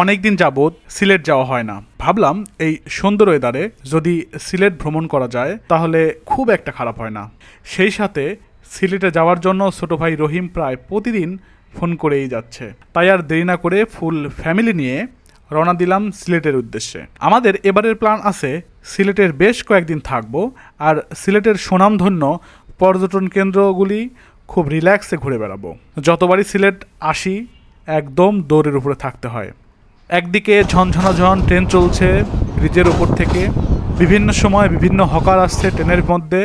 অনেক দিন যাবৎ সিলেট যাওয়া হয় না। ভাবলাম এই সুন্দর ওয়েদারে যদি সিলেট ভ্রমণ করা যায়, তাহলে খুব একটা খারাপ হয় না। সেই সাথে সিলেটে যাওয়ার জন্য ছোট ভাই রহিম প্রায় প্রতিদিন ফোন করেই যাচ্ছে। তাই আর দেরি না করে ফুল ফ্যামিলি নিয়ে রওনা দিলাম সিলেটের উদ্দেশ্যে। আমাদের এবারের প্ল্যান আছে, সিলেটের বেশ কয়েকদিন থাকব আর সিলেটের সুনামধন্য পর্যটন কেন্দ্রগুলি খুব রিল্যাক্সে ঘুরে বেড়াবো। যতবারই সিলেট আসি, একদম দৌড়ের উপরে থাকতে হয়। একদিকে ঝনঝনাঝন ট্রেন চলছে ব্রিজের ওপর থেকে, বিভিন্ন সময় বিভিন্ন হকার আসছে ট্রেনের মধ্যে,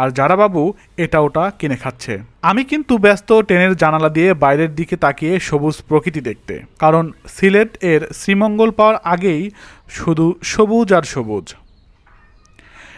আর যারা বাবু এটা ওটা কিনে খাচ্ছে। আমি কিন্তু ব্যস্ত ট্রেনের জানালা দিয়ে বাইরের দিকে তাকিয়ে সবুজ প্রকৃতি দেখতে, কারণ সিলেট এর শ্রীমঙ্গল পাওয়ার আগেই শুধু সবুজ আর সবুজ।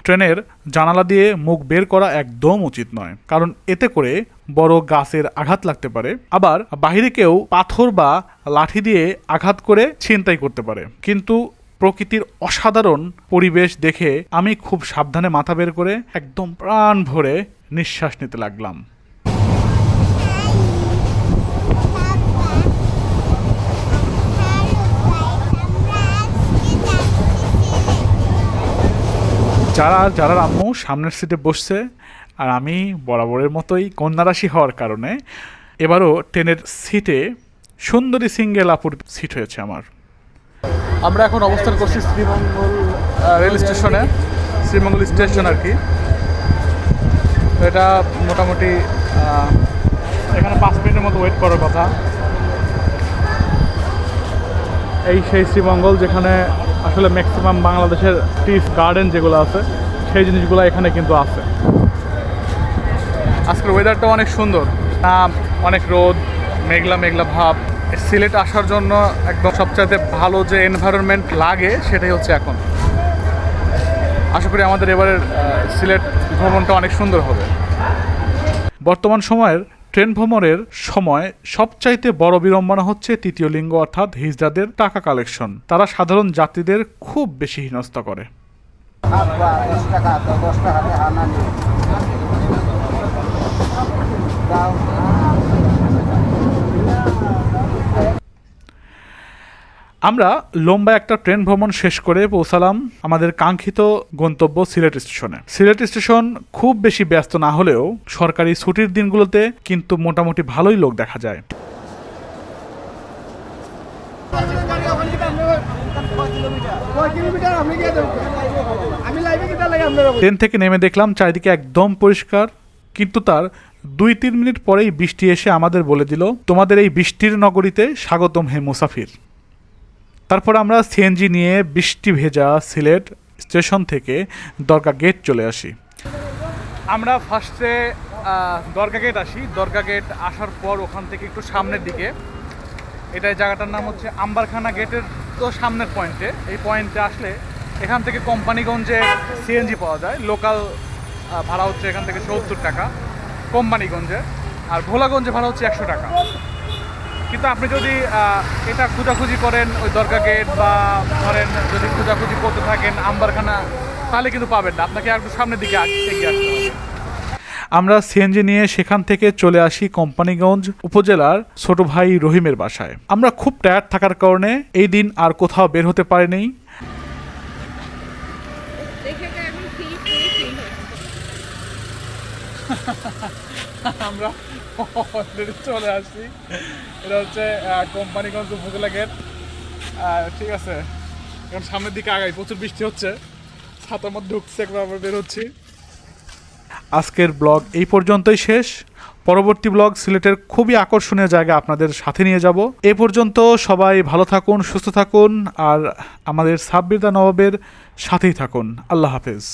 ট্রেনের জানালা দিয়ে মুখ বের করা একদম উচিত নয়। কারণ এতে করে বড় গাছের আঘাত লাগতে পারে। আবার বাহিরে কেউ পাথর বা লাঠি দিয়ে আঘাত করে ছিনতাই করতে পারে। কিন্তু প্রকৃতির অসাধারণ পরিবেশ দেখে আমি খুব সাবধানে মাথা বের করে একদম প্রাণ ভরে নিঃশ্বাস নিতে লাগলাম। যারা যারা আম্মু সামনের সিটে বসছে, আর আমি বরাবরের মতোই কন্যারাশি হওয়ার কারণে, এবারও ট্রেনের সিটে সুন্দরী সিঙ্গেল আপুর সিট হয়েছে আমার। আমরা এখন অবস্থান করছি শ্রীমঙ্গল রেল স্টেশনে, শ্রীমঙ্গল স্টেশন আর কি। এটা মোটামুটি এখানে পাঁচ মিনিটের মতো ওয়েট করার কথা। এই সেই শ্রীমঙ্গল যেখানে আসলে ম্যাক্সিমাম বাংলাদেশের টিস গার্ডেন যেগুলো আছে, সেই জিনিসগুলো এখানে কিন্তু আছে। আজকের ওয়েদারটা অনেক সুন্দর। না অনেক রোদ, মেঘলা মেঘলা ভাব। সিলেট আসার জন্য একদম সবচাইতে ভালো যে এনভায়রনমেন্ট লাগে, সেটাই হচ্ছে এখন। আশা করি আমাদের এবারের সিলেট ভ্রমণটা অনেক সুন্দর হবে। বর্তমান সময়ের ট্রেন ভ্রমণের সময় সবচাইতে বড় বিড়ম্বনা হচ্ছে তৃতীয় লিঙ্গ অর্থাৎ হিজড়াদের টাকা কালেকশন। তারা সাধারণ যাত্রীদের খুব বেশি হেনস্থা করে। আব্বা টাকা আমরা লম্বা একটা ট্রেন ভ্রমণ শেষ করে পৌঁছালাম আমাদের কাঙ্ক্ষিত গন্তব্য সিলেট স্টেশনে। সিলেট স্টেশন খুব বেশি ব্যস্ত না হলেও সরকারি ছুটির দিনগুলোতে কিন্তু মোটামুটি ভালোই লোক দেখা যায়। ট্রেন থেকে নেমে দেখলাম চারিদিকে একদম পরিষ্কার, কিন্তু তার দুই তিন মিনিট পরেই বৃষ্টি এসে আমাদের বলে দিল, তোমাদের এই বৃষ্টির নগরীতে স্বাগতম হে মুসাফির। তারপর আমরা সিএনজি নিয়ে বৃষ্টি ভেজা সিলেট স্টেশন থেকে দরগা গেট চলে আসি। আমরা ফার্স্টে দরগা গেট আসি। দরগা গেট আসার পর ওখান থেকে একটু সামনের দিকে। এটা জায়গাটার নাম হচ্ছে আম্বারখানা গেটের তো সামনের পয়েন্টে এই পয়েন্টে আসলে এখান থেকে কোম্পানিগঞ্জে সিএনজি পাওয়া যায়। লোকাল ভাড়া হচ্ছে এখান থেকে সত্তর টাকা। কোম্পানিগঞ্জে। আর ভোলাগঞ্জে ভাড়া হচ্ছে একশো টাকা। কিন্তু আপনি যদি এটা খোঁজাখুঁজি করেন ওই দরগা গেট বা ধরেন যদি খোঁজাখুঁজি করতে থাকেন আম্বারখানা তাহলে কিন্তু পাবেন না। আপনাকে আর একটু সামনের দিকে আগ- এগিয়ে আসতে হবে। আমরা সিএনজি নিয়ে সেখান থেকে চলে আসি কোম্পানিগঞ্জ উপজেলার ছোট ভাই রহিমের বাসায়। আমরা খুব টায়ার্ড থাকার কারণে এই দিন আর কোথাও বের হতে পারিনি দেখে তো এখন ফ্রি ফ্রি ফ্রি আমরা চলে আসছি। এটা হচ্ছে কোম্পানিগঞ্জ উপজেলা গেট ঠিক আছে। এখন সামনের দিকে আগাই, প্রচুর বৃষ্টি হচ্ছে। ছাতার মধ্যে ঢুকছে একবার আবার বের হচ্ছি। আজকের ব্লগ এই পর্যন্তই শেষ। পরবর্তী ব্লগ সিলেটের খুবই আকর্ষণীয় জায়গা আপনাদের সাথে নিয়ে যাব। এ পর্যন্ত সবাই ভালো থাকুন, সুস্থ থাকুন, আর আমাদের সাব্বিরদা নবাবের সাথেই থাকুন। আল্লাহ হাফেজ।